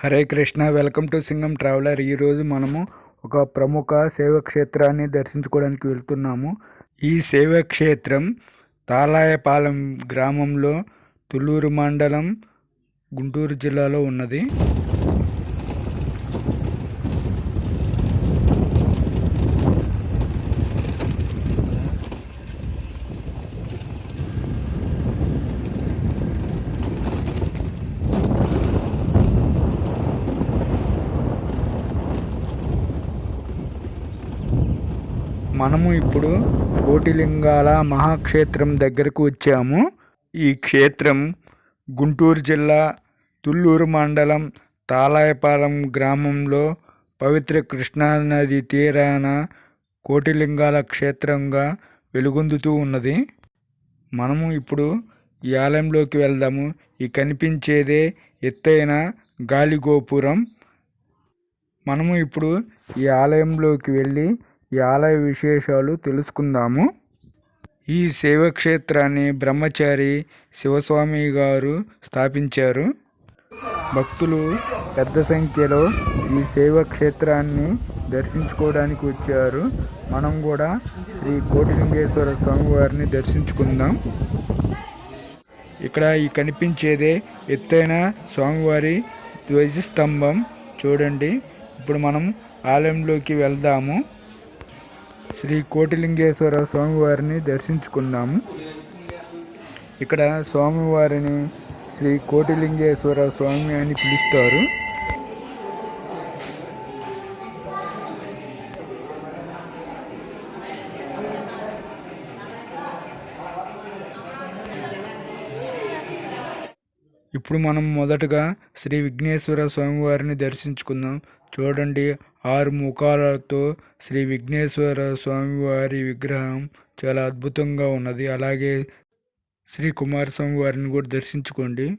Hare Krishna welcome to Singam traveller. ఈరోజు మనము ఒక ప్రముఖ శైవక్షేత్రాన్ని దర్శించుకోవడానికి వెళ్తున్నాము. ఈ శైవక్షేత్రం తాలాయపాలెం గ్రామంలో తుళ్ళూరు మండలం గుంటూరు జిల్లాలో ఉన్నది. మనము ఇప్పుడు కోటిలింగాల మహాక్షేత్రం దగ్గరకు వచ్చాము. ఈ క్షేత్రం గుంటూరు జిల్లా తుళ్ళూరు మండలం తాలాయపాలెం గ్రామంలో పవిత్ర కృష్ణానది తీరాన కోటిలింగాల క్షేత్రంగా వెలుగొందుతూ ఉన్నది. మనము ఇప్పుడు ఈ ఆలయంలోకి వెళ్దాము. ఈ కనిపించేదే ఎత్తైన గాలిగోపురం. మనము ఇప్పుడు ఈ ఆలయంలోకి వెళ్ళి ఈ ఆలయ విశేషాలు తెలుసుకుందాము. ఈ శైవక్షేత్రాన్ని బ్రహ్మచారి శివస్వామి గారు స్థాపించారు. భక్తులు పెద్ద సంఖ్యలో ఈ శైవక్షేత్రాన్ని దర్శించుకోవడానికి వచ్చారు. మనం కూడా శ్రీ కోటిలింగేశ్వర స్వామి వారిని దర్శించుకుందాం. ఇక్కడ ఈ కనిపించేదే ఎత్తైన స్వామివారి ధ్వజస్తంభం. చూడండి ఇప్పుడు మనం ఆలయంలోకి వెళ్దాము. శ్రీ కోటిలింగేశ్వర స్వామివారిని దర్శించుకున్నాము. ఇక్కడ స్వామివారిని శ్రీ కోటిలింగేశ్వర స్వామి అని పిలుస్తారు. ఇప్పుడు మనం మొదటగా శ్రీ విఘ్నేశ్వర స్వామివారిని దర్శించుకుందాం. చూడండి ఆరు ముఖాలతో శ్రీ విఘ్నేశ్వర స్వామివారి విగ్రహం చాలా అద్భుతంగా ఉన్నది. అలాగే శ్రీ కుమారస్వామి వారిని కూడా దర్శించుకోండి.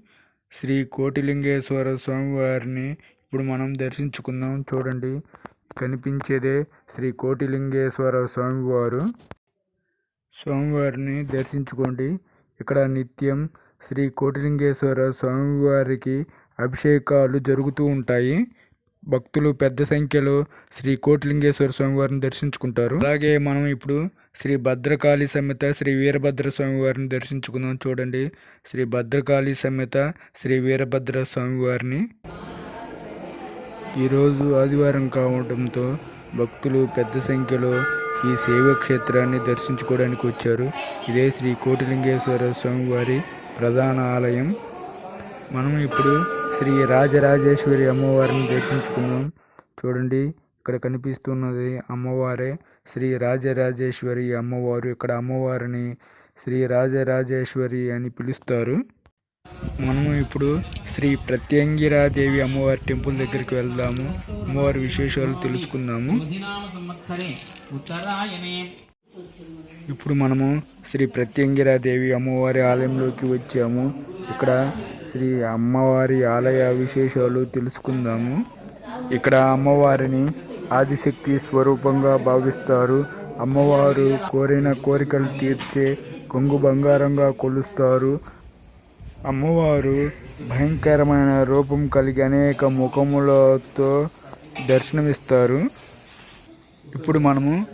శ్రీ కోటిలింగేశ్వర స్వామివారిని ఇప్పుడు మనం దర్శించుకుందాం. చూడండి కనిపించేదే శ్రీ కోటిలింగేశ్వర స్వామివారు. స్వామివారిని దర్శించుకోండి. ఇక్కడ నిత్యం శ్రీ కోటిలింగేశ్వర స్వామివారికి అభిషేకాలు జరుగుతూ ఉంటాయి. భక్తులు పెద్ద సంఖ్యలో శ్రీ కోటిలింగేశ్వర స్వామివారిని దర్శించుకుంటారు. అలాగే మనం ఇప్పుడు శ్రీ భద్రకాళి సమేత శ్రీ వీరభద్ర స్వామి వారిని దర్శించుకుందాం చూడండి. శ్రీ భద్రకాళి సమేత శ్రీ వీరభద్ర స్వామి వారిని ఈరోజు ఆదివారం కావడంతో భక్తులు పెద్ద సంఖ్యలో ఈ శైవ క్షేత్రాన్ని దర్శించుకోవడానికి వచ్చారు. ఇదే శ్రీ కోటిలింగేశ్వర స్వామి వారి ప్రధాన ఆలయం. మనం ఇప్పుడు శ్రీ రాజరాజేశ్వరి అమ్మవారిని దర్శించుకున్నాం. చూడండి ఇక్కడ కనిపిస్తున్నది అమ్మవారే. శ్రీ రాజరాజేశ్వరి అమ్మవారు ఇక్కడ అమ్మవారిని శ్రీ రాజరాజేశ్వరి అని పిలుస్తారు. మనము ఇప్పుడు శ్రీ ప్రత్యంగిరాదేవి అమ్మవారి టెంపుల్ దగ్గరికి వెళ్దాము. అమ్మవారి విశేషాలు తెలుసుకుందాము. ఇప్పుడు మనము శ్రీ ప్రత్యంగిరాదేవి అమ్మవారి ఆలయంలోకి వచ్చాము. ఇక్కడ శ్రీ అమ్మవారి ఆలయ విశేషాలు తెలుసుకుందాము. ఇక్కడ అమ్మవారిని ఆదిశక్తి స్వరూపంగా భావిస్తారు. అమ్మవారు కోరిన కోరికలు తీర్చే కొంగు బంగారంగా కొలుస్తారు. అమ్మవారు భయంకరమైన రూపం కలిగి అనేక ముఖములతో దర్శనమిస్తారు. ఇప్పుడు మనము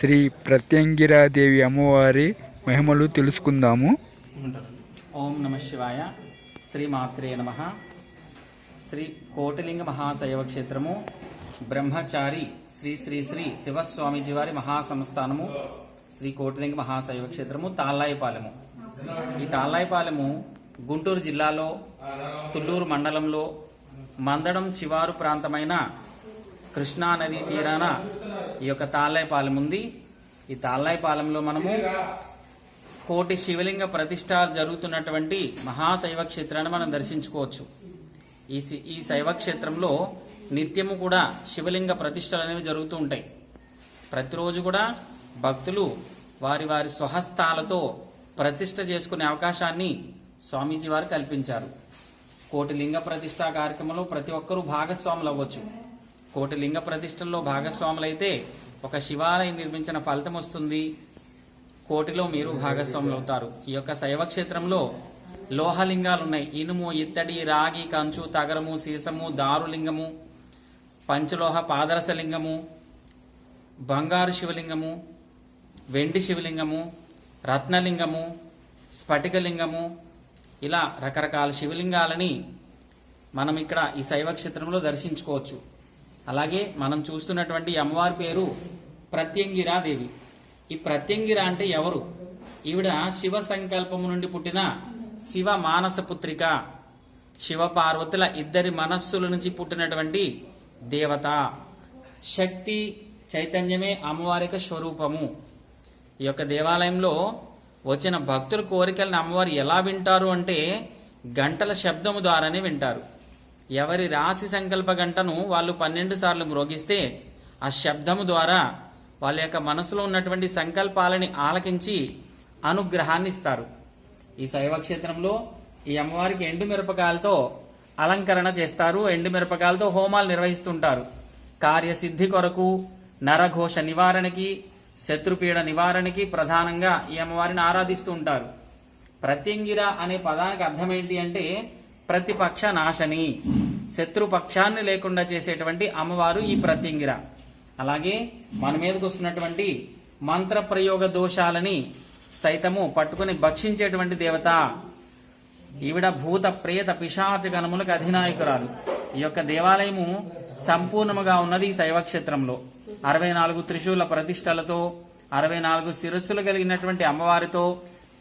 శ్రీ ప్రత్యంగిరాదేవి అమ్మవారి మహిమలు తెలుసుకుందాము. ఓం నమ శివాయ. శ్రీ మాత్రే నమ. శ్రీ కోటిలింగ మహాశైవ క్షేత్రము బ్రహ్మచారి శ్రీ శ్రీ శ్రీ శివస్వామీజీ వారి మహాసంస్థానము శ్రీ కోటిలింగ మహాశైవ క్షేత్రము తాళ్ళాయిపాలెము ఈ తాళ్ళాయిపాలెము గుంటూరు జిల్లాలో తుళ్ళూరు మండలంలో మందడం చివారు ప్రాంతమైన కృష్ణా నదీ తీరాన ఈ యొక్క తాళ్ళాయిపాలెం ఉంది ఈ తాళ్ళాయిపాలెంలో మనము కోటి శివలింగ ప్రతిష్ట జరుగుతున్నటువంటి మహాశైవ క్షేత్రాన్ని మనం దర్శించుకోవచ్చు. ఈ సి- ఈ శైవ క్షేత్రంలో నిత్యము కూడా శివలింగ ప్రతిష్టలు అనేవి జరుగుతూ ఉంటాయి. ప్రతిరోజు కూడా భక్తులు వారి వారి స్వహస్తాలతో ప్రతిష్ట చేసుకునే అవకాశాన్ని స్వామీజీ వారు కల్పించారు. కోటి లింగ ప్రతిష్ట కార్యక్రమంలో ప్రతి ఒక్కరూ భాగస్వాములు అవ్వచ్చు. కోటి లింగ ప్రతిష్టల్లో భాగస్వాములైతే ఒక శివాలయం నిర్మించిన ఫలితం వస్తుంది. కోటిలో మీరు భాగస్వాములు అవుతారు ఈ యొక్క శైవ క్షేత్రంలో లోహలింగాలు ఉన్నాయి ఇనుము ఇత్తడి రాగి కంచు తగరము సీసము దారులింగము పంచలోహ పాదరసలింగము బంగారు శివలింగము వెండి శివలింగము రత్నలింగము స్ఫటికలింగము ఇలా రకరకాల శివలింగాలని మనం ఇక్కడ ఈ శైవ క్షేత్రంలో దర్శించుకోవచ్చు. అలాగే మనం చూస్తున్నటువంటి అమ్మవారి పేరు ప్రత్యంగిరాదేవి. ఈ ప్రత్యంగిర అంటే ఎవరు? ఈవిడ శివ సంకల్పము నుండి పుట్టిన శివ మానస పుత్రిక. శివ పార్వతుల ఇద్దరి మనస్సుల నుంచి పుట్టినటువంటి దేవత. శక్తి చైతన్యమే అమ్మవారి స్వరూపము. ఈ యొక్క దేవాలయంలో వచ్చిన భక్తుల కోరికలను అమ్మవారు ఎలా వింటారు అంటే గంటల శబ్దము ద్వారానే వింటారు. ఎవరి రాశి సంకల్ప గంటను వాళ్ళు పన్నెండు సార్లు మ్రోగిస్తే ఆ శబ్దము ద్వారా వాళ్ళ యొక్క మనసులో ఉన్నటువంటి సంకల్పాలని ఆలకించి అనుగ్రహాన్ని ఇస్తారు. ఈ శైవ క్షేత్రంలో ఈ అమ్మవారికి ఎండు మిరపకాయలతో అలంకరణ చేస్తారు. ఎండు మిరపకాయలతో హోమాలు నిర్వహిస్తుంటారు. కార్యసిద్ధి కొరకు నరఘోష నివారణకి శత్రుపీడ నివారణకి ప్రధానంగా ఈ అమ్మవారిని ఆరాధిస్తూ ఉంటారు. ప్రత్యంగిర అనే పదానికి అర్థం ఏంటి అంటే ప్రతిపక్ష నాశని శత్రుపక్షాన్ని లేకుండా చేసేటువంటి అమ్మవారు ఈ ప్రత్యంగిర. అలాగే మన మీదకు వస్తున్నటువంటి మంత్ర ప్రయోగ దోషాలని సైతము పట్టుకుని భక్షించేటువంటి దేవత. ఈవిడ భూత ప్రేత పిశాచ గణములకు అధినాయకురాలు. ఈ యొక్క దేవాలయము సంపూర్ణముగా ఉన్నది ఈ శైవక్షేత్రంలో. అరవై నాలుగు త్రిశూల ప్రతిష్టలతో అరవై నాలుగు శిరస్సులు కలిగినటువంటి అమ్మవారితో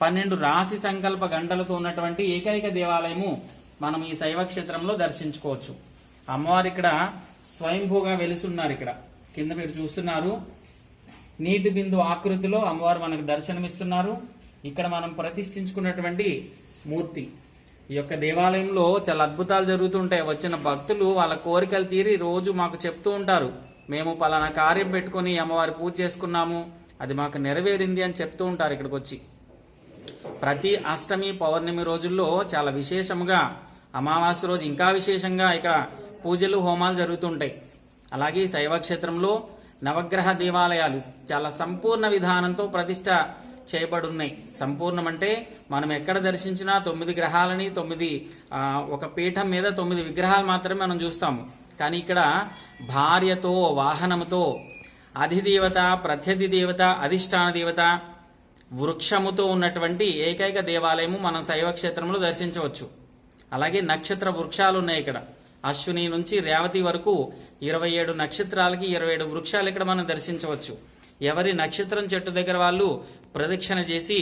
పన్నెండు రాశి సంకల్ప గంటలతో ఉన్నటువంటి ఏకైక దేవాలయము మనం ఈ శైవ క్షేత్రంలో దర్శించుకోవచ్చు. అమ్మవారు ఇక్కడ స్వయంభూగా వెలుసున్నారు ఇక్కడ. కింద మీరు చూస్తున్నారు. నీటి బిందు ఆకృతిలో అమ్మవారు మనకు దర్శనమిస్తున్నారు. ఇక్కడ మనం ప్రతిష్ఠించుకున్నటువంటి మూర్తి. ఈ యొక్క దేవాలయంలో చాలా అద్భుతాలు జరుగుతుంటాయి. వచ్చిన భక్తులు వాళ్ళ కోరికలు తీరి రోజు మాకు చెప్తూ ఉంటారు. మేము పలానా కార్యం పెట్టుకొని అమ్మవారి పూజ చేసుకున్నాము. అది మాకు నెరవేరింది అని చెప్తూ ఉంటారు ఇక్కడికి వచ్చి ప్రతి అష్టమి పౌర్ణమి రోజుల్లో చాలా విశేషముగా అమావాస్య రోజు ఇంకా విశేషంగా ఇక్కడ పూజలు హోమాలు జరుగుతుంటాయి. అలాగే శైవక్షేత్రంలో శైవ క్షేత్రంలో నవగ్రహ దేవాలయాలు చాలా సంపూర్ణ విధానంతో ప్రతిష్ట చేయబడున్నాయి. సంపూర్ణం అంటే మనం ఎక్కడ దర్శించినా తొమ్మిది గ్రహాలని తొమ్మిది ఒక పీఠం మీద తొమ్మిది విగ్రహాలు మాత్రమే మనం చూస్తాము. కానీ ఇక్కడ భార్యతో వాహనముతో అధిదేవత ప్రత్యధి దేవత అధిష్టాన దేవత వృక్షముతో ఉన్నటువంటి ఏకైక దేవాలయము మనం శైవ క్షేత్రంలో దర్శించవచ్చు. అలాగే నక్షత్ర వృక్షాలు ఉన్నాయి ఇక్కడ. అశ్విని నుంచి రేవతి వరకు ఇరవై ఏడు నక్షత్రాలకి ఇరవై ఏడు వృక్షాలు ఇక్కడ మనం దర్శించవచ్చు. ఎవరి నక్షత్రం చెట్టు దగ్గర వాళ్ళు ప్రదక్షిణ చేసి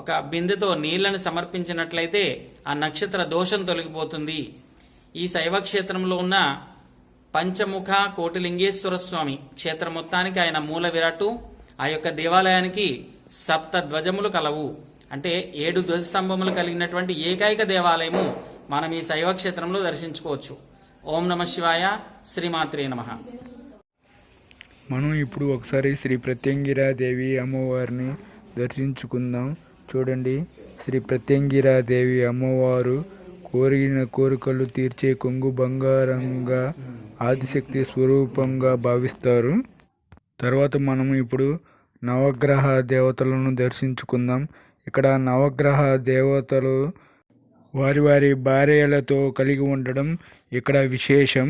ఒక బిందెతో నీళ్ళను సమర్పించినట్లయితే ఆ నక్షత్ర దోషం తొలగిపోతుంది. ఈ శైవ క్షేత్రంలో ఉన్న పంచముఖ కోటిలింగేశ్వర స్వామి క్షేత్రం మొత్తానికి ఆయన మూల విరాటు ఆ యొక్క దేవాలయానికి సప్త ధ్వజములు కలవు. అంటే ఏడు ధ్వజస్తంభములు కలిగినటువంటి ఏకైక దేవాలయము మనం ఈ శైవ క్షేత్రంలో దర్శించుకోవచ్చు. ఓం నమ శివాయ శ్రీమాత్రే నమ. మనం ఇప్పుడు ఒకసారి శ్రీ ప్రత్యంగిరాదేవి అమ్మవారిని దర్శించుకుందాం. చూడండి శ్రీ ప్రత్యంగిరాదేవి అమ్మవారు కోరిన కోరికలు తీర్చే కొంగు బంగారంగా ఆదిశక్తి స్వరూపంగా భావిస్తారు. తర్వాత మనం ఇప్పుడు నవగ్రహ దేవతలను దర్శించుకుందాం. ఇక్కడ నవగ్రహ దేవతలు వారి వారి భార్యలతో కలిగి ఉండడం ఇక్కడ విశేషం.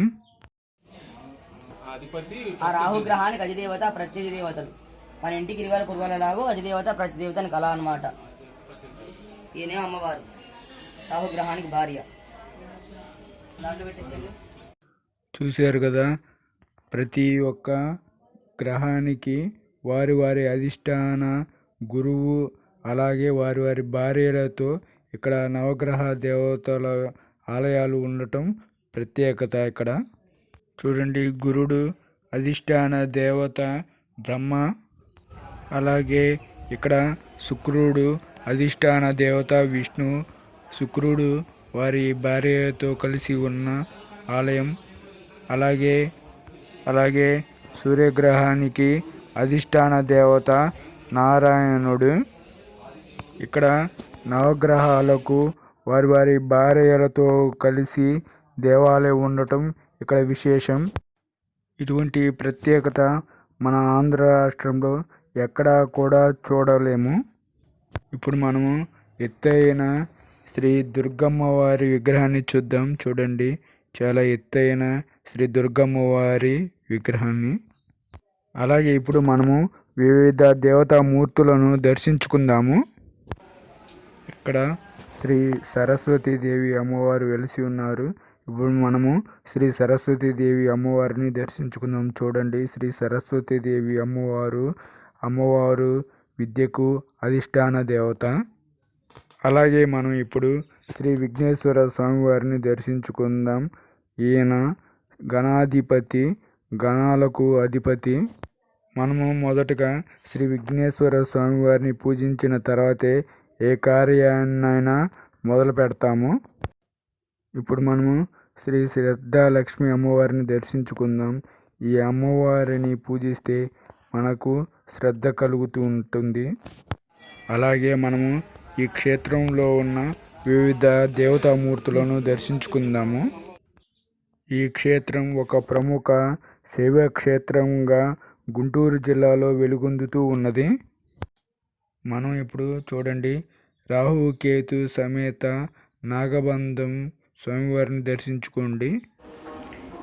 ఆ రాహుగ్రహానికి అధిదేవత ప్రత్యధి దేవతలు మన ఇంటికి ఇరుగాల పురుగలలాగో అధిదేవత ప్రతిదేవత అని కళ అనమాట ఈయనే అమ్మవారు. రాహుగ్రహానికి భార్య. దాంట్లో చూశారు కదా ప్రతి ఒక్క గ్రహానికి వారి వారి అధిష్టాన గురువు అలాగే వారి వారి భార్యలతో ఇక్కడ నవగ్రహ దేవతల ఆలయాలు ఉండటం ప్రత్యేకత ఇక్కడ. చూడండి గురుడు అధిష్టాన దేవత బ్రహ్మ. అలాగే ఇక్కడ శుక్రుడు అధిష్టాన దేవత విష్ణు. శుక్రుడు వారి భార్యతో కలిసి ఉన్న ఆలయం. అలాగే అలాగే సూర్యగ్రహానికి అధిష్టాన దేవత నారాయణుడు. ఇక్కడ నవగ్రహాలకు వారి వారి భార్యలతో కలిసి దేవాలయం ఉండటం ఇక్కడ విశేషం. ఇటువంటి ప్రత్యేకత మన ఆంధ్ర రాష్ట్రంలో ఎక్కడా కూడా చూడలేము. ఇప్పుడు మనము ఎత్తైన శ్రీ దుర్గమ్మ వారి విగ్రహాన్ని చూద్దాం. చూడండి చాలా ఎత్తైన శ్రీ దుర్గమ్మ వారి విగ్రహాన్ని. అలాగే ఇప్పుడు మనము వివిధ దేవతా మూర్తులను దర్శించుకుందాము. ఇక్కడ శ్రీ సరస్వతి దేవి అమ్మవారు వెలిసి ఉన్నారు. ఇప్పుడు మనము శ్రీ సరస్వతి దేవి అమ్మవారిని దర్శించుకుందాం. చూడండి శ్రీ సరస్వతి దేవి అమ్మవారు అమ్మవారు విద్యకు అధిష్టాన దేవత. అలాగే మనం ఇప్పుడు శ్రీ విఘ్నేశ్వర స్వామివారిని దర్శించుకుందాం. ఈయన గణాధిపతి గణాలకు అధిపతి. మనము మొదటగా శ్రీ విఘ్నేశ్వర స్వామివారిని పూజించిన తర్వాతే ఏ కార్యాన్నైనా మొదలు పెడతాము. ఇప్పుడు మనము శ్రీ శ్రద్ధాలక్ష్మి అమ్మవారిని దర్శించుకుందాం. ఈ అమ్మవారిని పూజిస్తే మనకు శ్రద్ధ కలుగుతూ ఉంటుంది. అలాగే మనము ఈ క్షేత్రంలో ఉన్న వివిధ దేవతామూర్తులను దర్శించుకుందాము. ఈ క్షేత్రం ఒక ప్రముఖ సేవా క్షేత్రంగా గుంటూరు జిల్లాలో వెలుగొందుతూ ఉన్నది. మనం ఇప్పుడు చూడండి. రాహు కేతు సమేత నాగబంధం స్వామివారిని దర్శించుకోండి.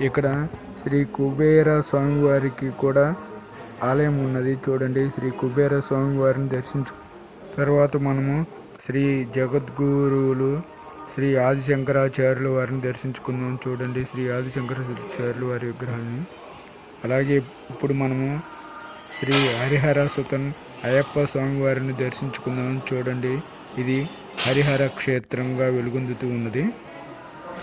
ఇక్కడ శ్రీ కుబేర స్వామివారికి కూడా ఆలయం ఉన్నది. చూడండి శ్రీ కుబేర స్వామివారిని దర్శించు తర్వాత మనము శ్రీ జగద్గురువులు శ్రీ ఆదిశంకరాచార్యుల వారిని దర్శించుకుందాం. చూడండి శ్రీ ఆదిశంకరాచార్యుల వారి విగ్రహాన్ని. అలాగే ఇప్పుడు మనము శ్రీ హరిహర సుతన్ అయ్యప్ప స్వామివారిని దర్శించుకుందామని చూడండి. ఇది హరిహర క్షేత్రంగా వెలుగొందుతూ ఉన్నది.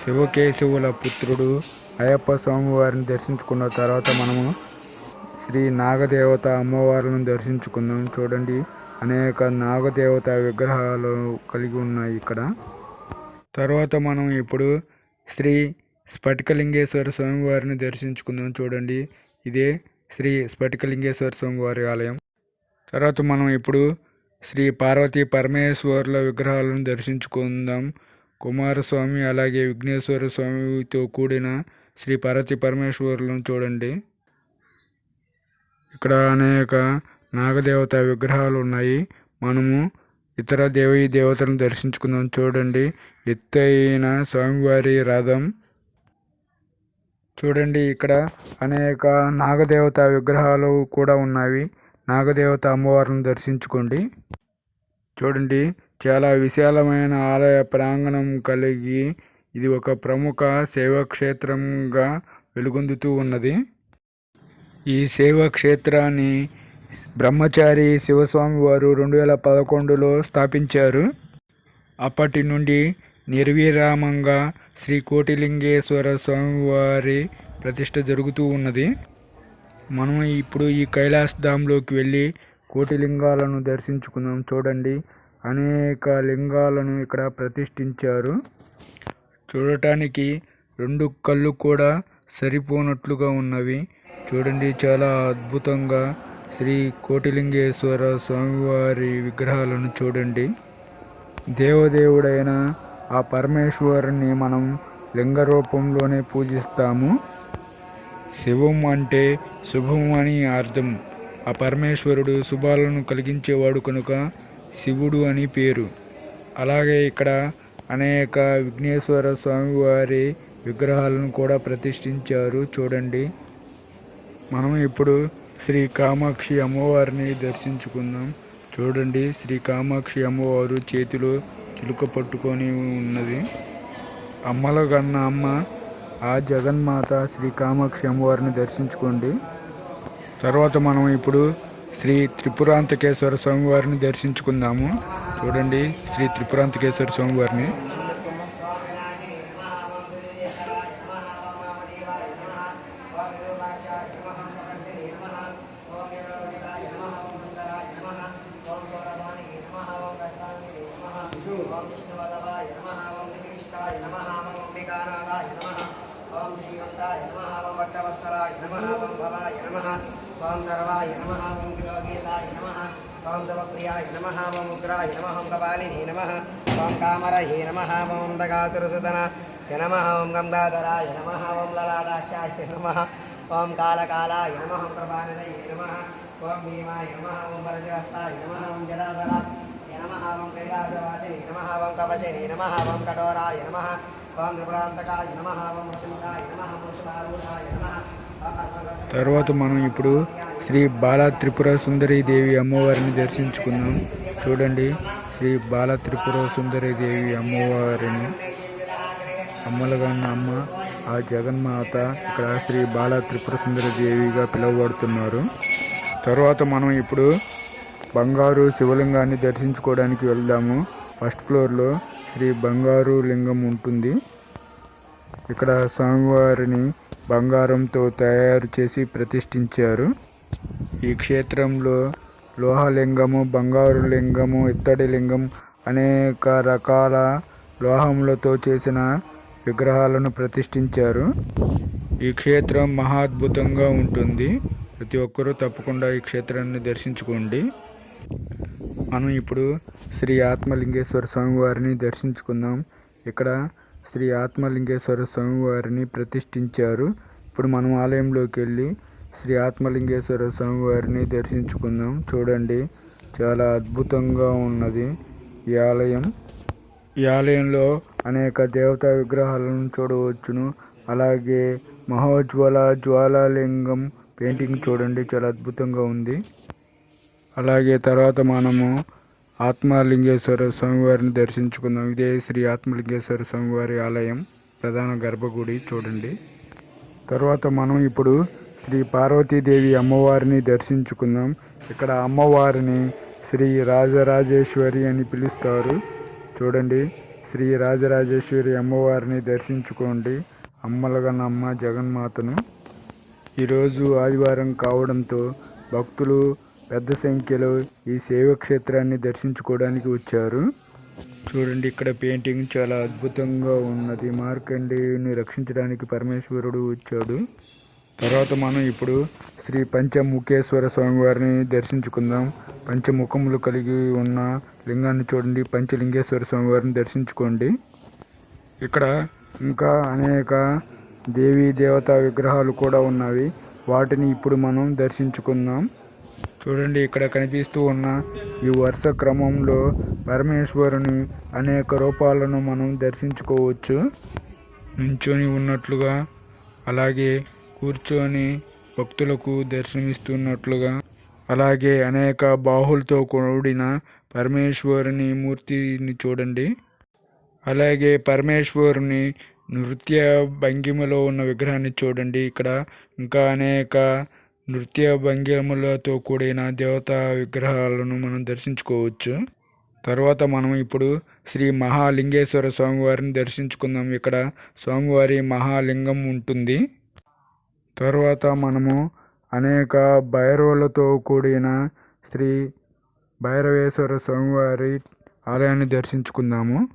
శివకేశవుల పుత్రుడు అయ్యప్ప స్వామివారిని దర్శించుకున్న తర్వాత మనము శ్రీ నాగదేవత అమ్మవారిని దర్శించుకుందాం చూడండి. అనేక నాగదేవత విగ్రహాలు కలిగి ఉన్నాయి ఇక్కడ. తర్వాత మనం ఇప్పుడు శ్రీ స్ఫటికలింగేశ్వర స్వామివారిని దర్శించుకుందాం చూడండి. ఇదే శ్రీ స్ఫటికలింగేశ్వర స్వామివారి ఆలయం. తర్వాత మనం ఇప్పుడు శ్రీ పార్వతీ పరమేశ్వరుల విగ్రహాలను దర్శించుకుందాం. కుమారస్వామి అలాగే విఘ్నేశ్వర స్వామితో కూడిన శ్రీ పార్వతీ పరమేశ్వరులను చూడండి. ఇక్కడ అనేక నాగదేవత విగ్రహాలు ఉన్నాయి. మనము ఇతర దేవీ దేవతలను దర్శించుకుందాం చూడండి. ఎత్తైన స్వామివారి రథం. చూడండి ఇక్కడ అనేక నాగదేవత విగ్రహాలు కూడా ఉన్నవి నాగదేవత అమ్మవారిని దర్శించుకోండి. చూడండి చాలా విశాలమైన ఆలయ ప్రాంగణం కలిగి ఇది ఒక ప్రముఖ సేవాక్షేత్రంగా క్షేత్రంగా వెలుగొందుతూ ఉన్నది. ఈ సేవాక్షేత్రాన్ని బ్రహ్మచారి శివస్వామి వారు రెండు వేల పదకొండులో స్థాపించారు. అప్పటి నుండి నిర్విరామంగా శ్రీ కోటిలింగేశ్వర స్వామివారి ప్రతిష్ట జరుగుతూ ఉన్నది. మనం ఇప్పుడు ఈ కైలాస్ ధామ్లోకి వెళ్ళి కోటి లింగాలను దర్శించుకుందాం చూడండి. అనేక లింగాలను ఇక్కడ ప్రతిష్ఠించారు. చూడటానికి రెండు కళ్ళు కూడా సరిపోనట్లుగా ఉన్నవి. చూడండి చాలా అద్భుతంగా శ్రీ కోటిలింగేశ్వర స్వామివారి విగ్రహాలను చూడండి. దేవదేవుడైన ఆ పరమేశ్వరుని మనం లింగ రూపంలోనే పూజిస్తాము. శివం అంటే శుభం అని అర్థం ఆ పరమేశ్వరుడు శుభాలను కలిగించేవాడు కనుక శివుడు అని పేరు. అలాగే ఇక్కడ అనేక విఘ్నేశ్వర స్వామివారి విగ్రహాలను కూడా ప్రతిష్ఠించారు. చూడండి. మనం ఇప్పుడు శ్రీ కామాక్షి అమ్మవారిని దర్శించుకుందాం. చూడండి. శ్రీ కామాక్షి అమ్మవారు చేతిలో చిలుక పట్టుకొని ఉన్నది. అమ్మలో కన్న అమ్మ ఆ జగన్మాత శ్రీ కామాక్షి అమ్మవారిని దర్శించుకోండి. తర్వాత మనం ఇప్పుడు శ్రీ త్రిపురాంతకేశ్వర స్వామి వారిని దర్శించుకుందాము. చూడండి శ్రీ త్రిపురాంతకేశ్వర స్వామి వారిని ఓం విష్ణువల్లభాయ నమః ఓం విష్ణాయ నమః ఓం అంబికానాథాయ నమః ఓం శ్రీకంఠాయ నమః ఓం భక్తవత్సలాయ నమః नमः ॐ सर्वाय नमः ॐ योगेशाय नमः ॐ समप्रियाय नमः ॐ उग्राय नमः ॐ कपालिने नमः ॐ कामरये नमः ॐ दगासुरसुदनाय नमः ॐ गङ्गाधराय नमः ॐ ललादाक्षाय नमः ॐ कालकालाय नमः ॐ प्रभानदये नमः ॐ भीमाय नमः ॐ भरजहस्ताय नमः ॐ जलाधराय नमः ॐ कैलासवासिने नमः ॐ कवचने नमः ॐ कठोराय नमः ॐ त्रिपुरान्तकाय नमः ॐ वृषमुखाय नमः वृषभारूढाय नमः తర్వాత మనం ఇప్పుడు శ్రీ బాలా త్రిపుర సుందరి దేవి అమ్మవారిని దర్శించుకున్నాం చూడండి శ్రీ బాలా త్రిపుర సుందరి దేవి అమ్మవారిని. అమ్మలుగా అమ్మ ఆ జగన్మాత ఇక్కడ శ్రీ బాలా త్రిపుర సుందరి దేవిగా పిలువబడుతున్నారు. తర్వాత మనం ఇప్పుడు బంగారు శివలింగాన్ని దర్శించుకోవడానికి వెళ్దాము. ఫస్ట్ ఫ్లోర్లో శ్రీ బంగారు లింగం ఉంటుంది. ఇక్కడ స్వామివారిని బంగారంతో తయారు చేసి ప్రతిష్ఠించారు. ఈ క్షేత్రంలో లోహలింగము బంగారు లింగము ఇత్తడి లింగం అనేక రకాల లోహములతో చేసిన విగ్రహాలను ప్రతిష్ఠించారు. ఈ క్షేత్రం మహాద్భుతంగా ఉంటుంది. ప్రతి ఒక్కరూ తప్పకుండా ఈ క్షేత్రాన్ని దర్శించుకోండి. మనం ఇప్పుడు శ్రీ ఆత్మలింగేశ్వర స్వామి వారిని దర్శించుకుందాం. ఇక్కడ శ్రీ ఆత్మలింగేశ్వర స్వామి వారిని ప్రతిష్ఠించారు. ఇప్పుడు మనం ఆలయంలోకి వెళ్ళి శ్రీ ఆత్మలింగేశ్వర స్వామి వారిని దర్శించుకుందాం. చూడండి చాలా అద్భుతంగా ఉన్నది ఈ ఆలయం. ఈ ఆలయంలో అనేక దేవతా విగ్రహాలను చూడవచ్చును. అలాగే మహోజ్వల జ్వాలాలింగం పెయింటింగ్ చూడండి చాలా అద్భుతంగా ఉంది. అలాగే తర్వాత మనము ఆత్మలింగేశ్వర స్వామివారిని దర్శించుకుందాం. ఇదే శ్రీ ఆత్మలింగేశ్వర స్వామివారి ఆలయం. ప్రధాన గర్భగుడి చూడండి. తర్వాత మనం ఇప్పుడు శ్రీ పార్వతీదేవి అమ్మవారిని దర్శించుకుందాం. ఇక్కడ అమ్మవారిని శ్రీ రాజరాజేశ్వరి అని పిలుస్తారు. చూడండి. శ్రీ రాజరాజేశ్వరి అమ్మవారిని దర్శించుకోండి. అమ్మలగనమ్మ జగన్మాతను. ఈరోజు ఆదివారం కావడంతో భక్తులు పెద్ద సంఖ్యలో ఈ శైవ క్షేత్రాన్ని దర్శించుకోవడానికి వచ్చారు. చూడండి ఇక్కడ పెయింటింగ్ చాలా అద్భుతంగా ఉన్నది. మార్కండేయుని రక్షించడానికి పరమేశ్వరుడు వచ్చాడు. తర్వాత మనం ఇప్పుడు శ్రీ పంచముఖేశ్వర స్వామివారిని దర్శించుకుందాం. పంచముఖములు కలిగి ఉన్న లింగాన్ని చూడండి. పంచలింగేశ్వర స్వామివారిని దర్శించుకోండి. ఇక్కడ ఇంకా అనేక దేవీ దేవతా విగ్రహాలు కూడా ఉన్నవి. వాటిని ఇప్పుడు మనం దర్శించుకుందాం. చూడండి ఇక్కడ కనిపిస్తూ ఉన్న ఈ వరుస క్రమంలో పరమేశ్వరుని అనేక రూపాలను మనం దర్శించుకోవచ్చు. నుంచొని ఉన్నట్లుగా అలాగే కూర్చొని భక్తులకు దర్శనమిస్తున్నట్లుగా అలాగే అనేక బాహులతో కూడిన పరమేశ్వరుని మూర్తిని చూడండి. అలాగే పరమేశ్వరుని నృత్య భంగిమలో ఉన్న విగ్రహాన్ని చూడండి. ఇక్కడ ఇంకా అనేక నృత్య భంగిమలతో కూడిన దేవతా విగ్రహాలను మనం దర్శించుకోవచ్చు. తర్వాత మనం ఇప్పుడు శ్రీ మహాలింగేశ్వర స్వామివారిని దర్శించుకుందాం. ఇక్కడ స్వామివారి మహాలింగం ఉంటుంది. తర్వాత మనము అనేక భైరవులతో కూడిన శ్రీ భైరవేశ్వర స్వామివారి ఆలయాన్ని దర్శించుకుందాము.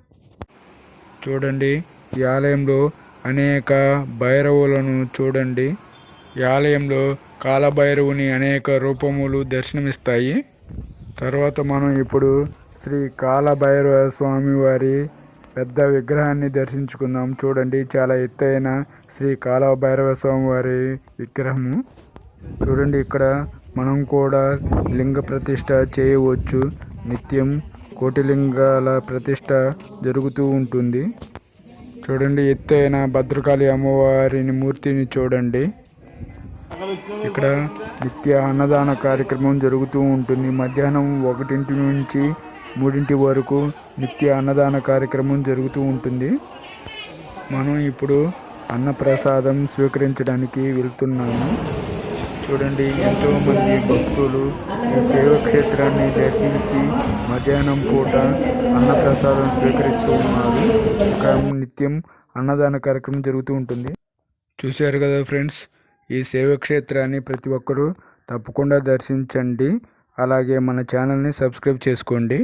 చూడండి ఈ ఆలయంలో అనేక భైరవులను చూడండి. ఈ ఆలయంలో కాలభైరవుని అనేక రూపములు దర్శనమిస్తాయి. తర్వాత మనం ఇప్పుడు శ్రీ కాలభైరవ స్వామి వారి పెద్ద విగ్రహాన్ని దర్శించుకుందాం. చూడండి చాలా ఎత్తైన శ్రీ కాలభైరవ స్వామి వారి విగ్రహము. చూడండి ఇక్కడ మనం కూడా లింగ ప్రతిష్ట చేయవచ్చు. నిత్యం కోటిలింగాల ప్రతిష్ట జరుగుతూ ఉంటుంది. చూడండి ఎత్తైన భద్రకాళి అమ్మవారిని మూర్తిని చూడండి. ఇక్కడ నిత్య అన్నదాన కార్యక్రమం జరుగుతూ ఉంటుంది. మధ్యాహ్నం ఒకటింటి నుంచి మూడింటి వరకు నిత్య అన్నదాన కార్యక్రమం జరుగుతూ ఉంటుంది. మనం ఇప్పుడు అన్నప్రసాదం స్వీకరించడానికి వెళ్తున్నాము. చూడండి ఎంతో మంది భక్తులు ఈ శైవక్షేత్రాన్ని దర్శించి మధ్యాహ్నం పూట అన్నప్రసాదం స్వీకరిస్తూ ఉన్నారు. నిత్యం అన్నదాన కార్యక్రమం జరుగుతూ ఉంటుంది. చూశారు కదా ఫ్రెండ్స్ ఈ శైవ క్షేత్రాన్ని ప్రతి ఒక్కరూ తప్పకుండా దర్శించండి. అలాగే మన ఛానల్ని సబ్స్క్రైబ్ చేసుకోండి.